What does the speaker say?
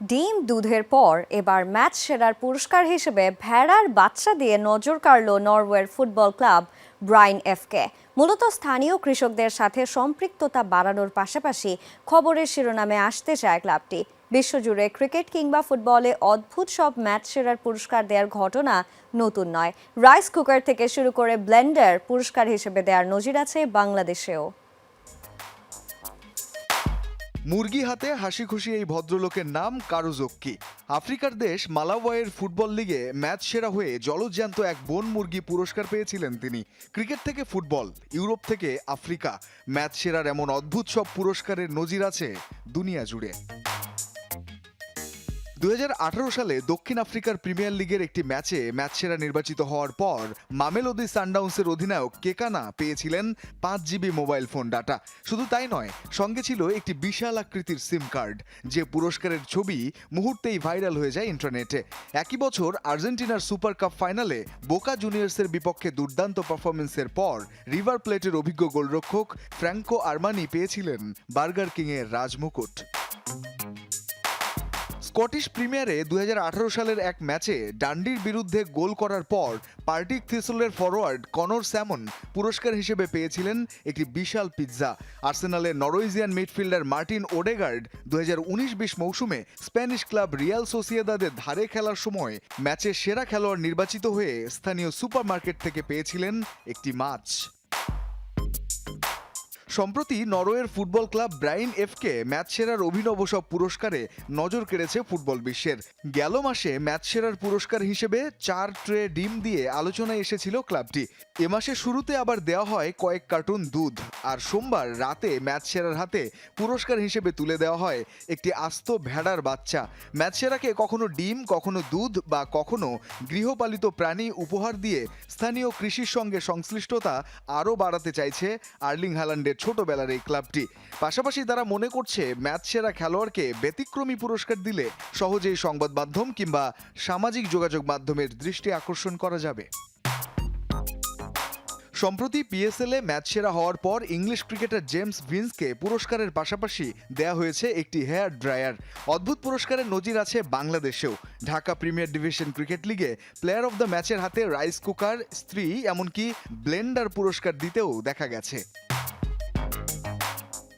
ডিম দুধের পর এবার ম্যাচ সেরার পুরস্কার হিসেবে ভেড়ার বাচ্চা দিয়ে নজর কাড়ল নরওয়ের ফুটবল ক্লাব ব্রাইন এফকে। মূলত স্থানীয় কৃষকদের সাথে সম্পৃক্ততা বাড়ানোর পাশাপাশি খবরের শিরোনামে আসতে চায় ক্লাবটি। বিশ্বজুড়ে ক্রিকেট কিংবা ফুটবলে অদ্ভুত সব ম্যাচ সেরার পুরস্কার দেওয়ার ঘটনা নতুন নয়। রাইস কুকার থেকে শুরু করে ব্লেন্ডার পুরস্কার হিসেবে দেওয়ার নজির আছে বাংলাদেশেও। মুরগি হাতে হাসি খুশি এই ভদ্রলোকের নাম কারুজক্কি। আফ্রিকার দেশ মালাওয়ের ফুটবল লিগে ম্যাচ সেরা হয়ে জলজ্যান্ত এক বন মুরগি পুরস্কার পেয়েছিলেন তিনি। ক্রিকেট থেকে ফুটবল, ইউরোপ থেকে আফ্রিকা। ম্যাচ সেরার এমন অদ্ভুত সব পুরস্কারের নজির আছে দুনিয়া জুড়ে। দু হাজার আঠারো সালে দক্ষিণ আফ্রিকার প্রিমিয়ার লিগের একটি ম্যাচে ম্যাচ সেরা নির্বাচিত হওয়ার পর মামেলোদি সানডাউন্সের অধিনায়ক কেকানা পেয়েছিলেন পাঁচ জিবি মোবাইল ফোন ডাটা। শুধু তাই নয়, সঙ্গে ছিল একটি বিশাল আকৃতির সিম কার্ড, যে পুরস্কারের ছবি মুহূর্তেই ভাইরাল হয়ে যায় ইন্টারনেটে। একই বছর আর্জেন্টিনার সুপার কাপ ফাইনালে বোকা জুনিয়র্সের বিপক্ষে দুর্দান্ত পারফরমেন্সের পর রিভার প্লেটের অভিজ্ঞ গোলরক্ষক ফ্র্যাঙ্কো আরমানি পেয়েছিলেন বার্গার কিংয়ের রাজমুকুট। স্কটিশ প্রিমিয়ারে দু হাজার আঠারো সালের এক ম্যাচে ডান্ডির বিরুদ্ধে গোল করার পর পার্টিক থিসলের ফরওয়ার্ড কনর স্যামন পুরস্কার হিসেবে পেয়েছিলেন একটি বিশাল পিৎজা। আর্সেনালের নরওয়েজিয়ান মিডফিল্ডার মার্টিন ওডেগার্ড দু হাজার মৌসুমে স্প্যানিশ ক্লাব রিয়াল সোসিয়েদাদের ধারে খেলার সময় ম্যাচের সেরা খেলোয়াড় নির্বাচিত হয়ে স্থানীয় সুপারমার্কেট থেকে পেয়েছিলেন একটি মাছ। সম্প্রতি নরওয়ের football club Bryne FK match সেরার অভিনব সব পুরস্কারে নজর কেড়েছে ফুটবল বিশ্বের। গেল মাসে ম্যাচ সেরার পুরস্কার হিসেবে চার ট্রে ডিম দিয়ে আলোচনায় এসেছিল ক্লাবটি। এ মাসের শুরুতে আবার দেওয়া হয় কয়েক কার্টুন দুধ। আর সোমবার রাতে ম্যাচ সেরার হাতে পুরস্কার হিসেবে তুলে দেওয়া হয় একটি আস্ত ভেড়ার বাচ্চা। ম্যাচ সেরাকে কখনো ডিম, কখনো দুধ বা কখনো গৃহপালিত প্রাণী উপহার দিয়ে স্থানীয় কৃষির সঙ্গে সংশ্লিষ্টতা আরও বাড়াতে চাইছে আর্লিং হ্যালান্ডের ছোটবেলার এই ক্লাবটি। পাশাপাশি তারা মনে করছে ম্যাচ সেরা খেলোয়াড়কে ব্যতিক্রমী পুরস্কার দিলে সহজেই সংবাদ মাধ্যম কিংবা সামাজিক যোগাযোগ মাধ্যমের দৃষ্টি আকর্ষণ করা যাবে। সম্প্রতি পিএসএলে ম্যাচ সেরা হওয়ার পর ইংলিশ ক্রিকেটার জেমস ভিন্সকে পুরস্কারের পাশাপাশি দেয়া হয়েছে একটি হেয়ার ড্রায়ার। অদ্ভুত পুরস্কারের নজির আছে বাংলাদেশেও। ঢাকা প্রিমিয়ার ডিভিশন ক্রিকেট লিগে প্লেয়ার অব দ্য ম্যাচের হাতে রাইস কুকার, স্ত্রী, এমনকি ব্লেন্ডার পুরস্কার দিতেও দেখা গেছে।